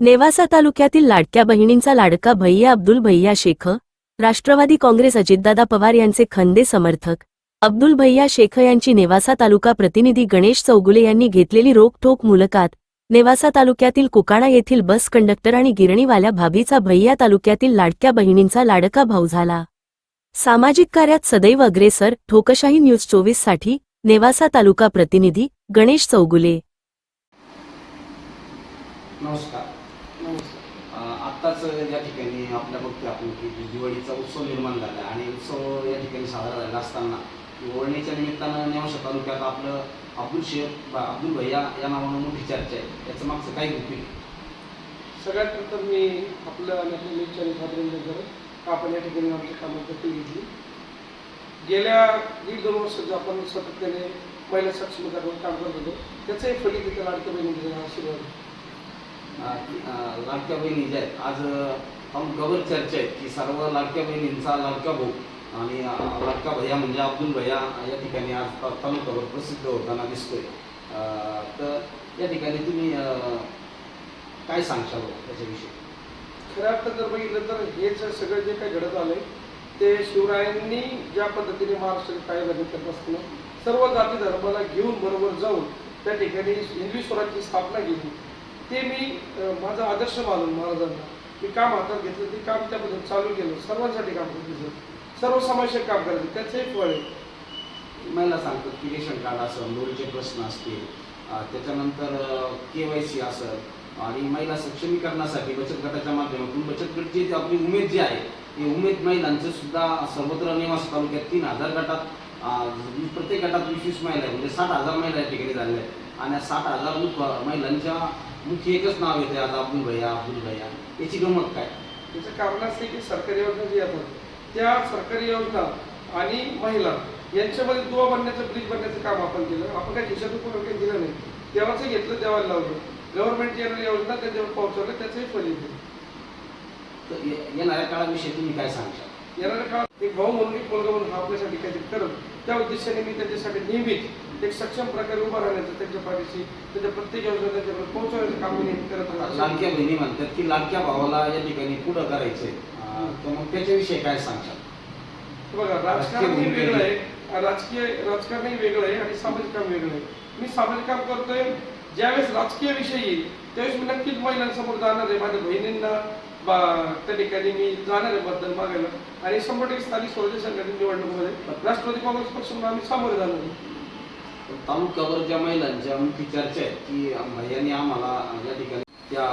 नेवासा तालुक्यातील लाडक्या बहिणींचा लाडका भैया अब्दुल भैया शेख राष्ट्रवादी काँग्रेस अजितदादा पवार यांचे खंदे समर्थक अब्दुल भैया शेख यांची नेवासा तालुका प्रतिनिधी गणेश चौगुले यांनी घेतलेली रोखठोक मुलाखत नेवासा तालुक्यातील कुकाणा येथील बस कंडक्टर आणि गिरणीवाल्या भाभीचा भैया तालुक्यातील लाडक्या बहिणींचा लाडका भाऊ झाला. सामाजिक कार्यात सदैव अग्रेसर ठोकशाही न्यूज चोवीससाठी नेवासा तालुका प्रतिनिधी गणेश चौगुले. नमस्कार. आत्ताच या ठिकाणी आपल्या बघतोय आपण की दिवाळीचा उत्सव निर्माण झाला आणि उत्सव या ठिकाणी साजरा झालेला असताना ओळणीच्या निमित्तानं नेवाशा तालुक्यात आपलं अब्दुल शेख बा- अब्दुल भैया या नावानं मोठी चर्चा आहे. याचं मागचं काही गोष्टी सगळ्यात प्रथम मी आपलं आणि आपल्या निश्चय अभिनंदन करत आपण या ठिकाणी आमच्या कामं दखल घेतली. गेल्या दीड दोन वर्ष आपण सातत्याने महिला सक्षमीकरणावर काम करत होतो त्याचंही फलित इथं लाडकं बहिणी आशीर्वाद. लाडक्या बहिणी ज्या आहेत. आज गवत चर्चा आहे की सर्व लाडक्या बहिणींचा लाडका भाऊ आणि लाडका भैया म्हणजे अब्दुल भैया या ठिकाणी आज ता- तालुक्यावर प्रसिद्ध होताना दिसतोय. तर या ठिकाणी तुम्ही काय सांगशाल हो त्याच्याविषयी? खऱ्या अर्थ जर बघितलं तर हे सगळं जे काही घडत आलंय ते शिवरायांनी ज्या पद्धतीने महाराष्ट्र काय करत असताना सर्व जाती धर्माला घेऊन बरोबर जाऊन त्या ठिकाणी हिंदवी स्वराज्याची स्थापना केली. ते मी माझा आदर्श मानून महाराजांना मी काम हातात घेतलं ते काम त्याबद्दल चालू केलं सर्वांसाठी काम करायचं सर्व समावेशक काम करायचं त्याचंही फळ आहे. महिला सांगतात की रेशन कार्ड असं लोनचे प्रश्न असतील त्याच्यानंतर के वाय सी असं आणि महिला सक्षमीकरणासाठी बचत गटाच्या माध्यमातून बचत गटची आपली उमेद जी आहे ती उमेद महिलांचं सुद्धा सर्वत्र निवास तालुक्यात तीन हजार गटात प्रत्येक गटात वीस वीस महिला आहे म्हणजे साठ हजार महिला या ठिकाणी झालेल्या आहेत. आणि साठ हजार महिलांच्या मुख्य एकच नाव येते आज अब्दुल भैया अब्दुल भैया. याची गमत काय? त्याचं कारण असं आहे की सरकारी योजना जी येतात त्या सरकारी योजना आणि महिला यांच्यामध्ये दुवा बनण्याचं ब्रिज बनण्याचं काम आपण केलं. आपण काही खिशातून कोणी काही दिलं नाही. देवाचं घेतलं देवाला लावलं. गव्हर्नमेंटची येणारी योजना त्यांच्यावर पोहोचवलं त्याचंही फलित आहे तर ये- येणाऱ्या काळाविषयी तुम्ही काय सांगशाल? येणाऱ्या काळात एक भाऊ म्हणून एक मुलगा म्हणून हा आपल्यासाठी काहीतरी करत. त्या उद्देशाने मी त्याच्यासाठी नेहमीच एक सक्षम प्रकारे उभा राहण्याचं त्यांच्या पाठीशी त्याच्या प्रत्येक योजना त्यांच्याकडे पोहोचवण्याचं काम मी नेहमी करत राहतो. लाडक्या बहिणी म्हणतात की लाडक्या भावाला या ठिकाणी पुढं करायचंय. तर मग त्याच्याविषयी काय सांगशाल? बघा राजकारणही वेगळं आहे. राजकीय राजकारणही वेगळं आहे आणि सामाजिक काम वेगळं आहे. मी सामाजिक काम करतोय. ज्यावेळेस राजकीय विषय येईल त्यावेळेस मी नक्कीच महिलांसमोर जाणार आहे. माझ्या बहिणींना त्या ठिकाणी मी जाणार आहे मतदान मागायला. आणि शंभर टक्के स्थानिक स्वराज्य संघटना निवडणुकीमध्ये राष्ट्रवादी काँग्रेस पक्ष म्हणून आम्ही सामोरे जाणार आहे तालुक्यावर ज्या महिलांच्या मुख्य चर्चा आहेत की यांनी आम्हाला या ठिकाणी त्या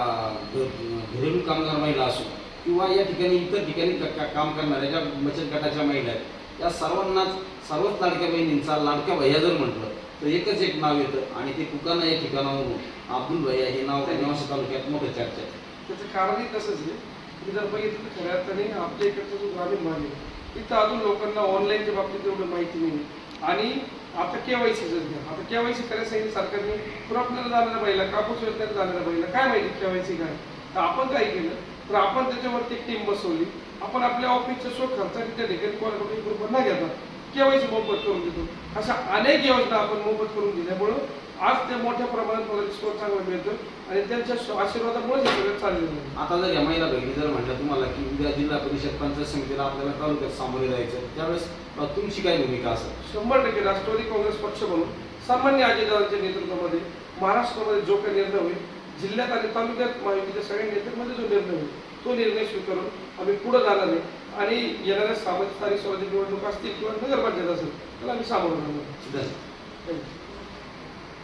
घरेलू कामगार महिला असो किंवा या ठिकाणी इतर ठिकाणी काम करणाऱ्या ज्या बचत गटाच्या महिला आहेत या सर्वांनाच सर्वच लाडक्या बहिणींचा लाडक्या भैया जर म्हटलं तर एकच एक नाव येतं आणि ते कुकाना या ठिकाणावरून अब्दुल भैया हे नाव नेवासा तालुक्यात मोठं चर्चा आहे. त्याचं कारणही तसंच आहे तुम्ही जर बघितलं तर खऱ्या अर्थाने आपल्या इकडचा जो ग्रामीण भाग आहे तिथं अजून लोकांना ऑनलाईनच्या बाबतीत एवढं माहिती नाही आणि आता केवायसी जर घ्या आता केवायसी करायला सांगितलं सरकारने आपल्याला जाणाऱ्या बाईला कापूस योजनेला जाणाऱ्या बाईला काय माहिती केवायसी काय? तर आपण काय केलं तर आपण त्याच्यावरती एक टीम बसवली आपण आपल्या ऑफिसच्या शो खर्चाने त्या ठिकाणी कोणाकडे बरोबर न केवायसी मोफत करून देतो. अशा अनेक योजना आपण मोफत करून दिल्यामुळं आज ते मोठ्या प्रमाणात मला रिस्पॉन्स चांगला मिळतो आणि त्यांच्या आशीर्वादामुळे हे सगळं चाललेलं आहे. आता जर या महिला बहिणी जर म्हटलं तुम्हाला की उद्या जिल्हा परिषद पंचायत समितीला आपल्याला तालुक्यात सामोरे जायचं त्यावेळेस तुमची काय भूमिका असेल? शंभर टक्के राष्ट्रवादी काँग्रेस पक्ष म्हणून सामान्य अजितदादांच्या नेतृत्वामध्ये महाराष्ट्रामध्ये जो काही निर्णय होईल जिल्ह्यात आणि तालुक्यात महायुतीच्या सगळ्या नेत्यांमध्ये जो निर्णय होईल तो निर्णय स्वीकारून आम्ही पुढे जाणार आहे. आणि येणाऱ्या सामाजिक स्थानिक स्वराज्य निवडणूक असतील किंवा नगरपंचायत असेल त्याला आम्ही सामोरं जाणार you.